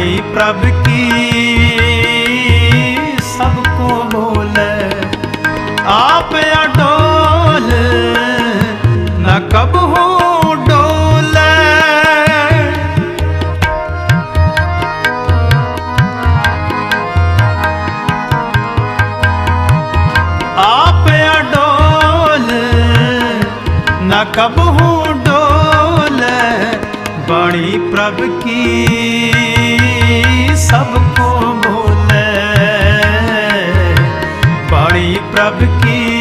बाणी प्रभ की। सबको बोले, आप अडोल, न कब डोले। आप अडोल, न कब हूँ डोल। बड़ी प्रभ की। ਪ੍ਰਭ ਕੀ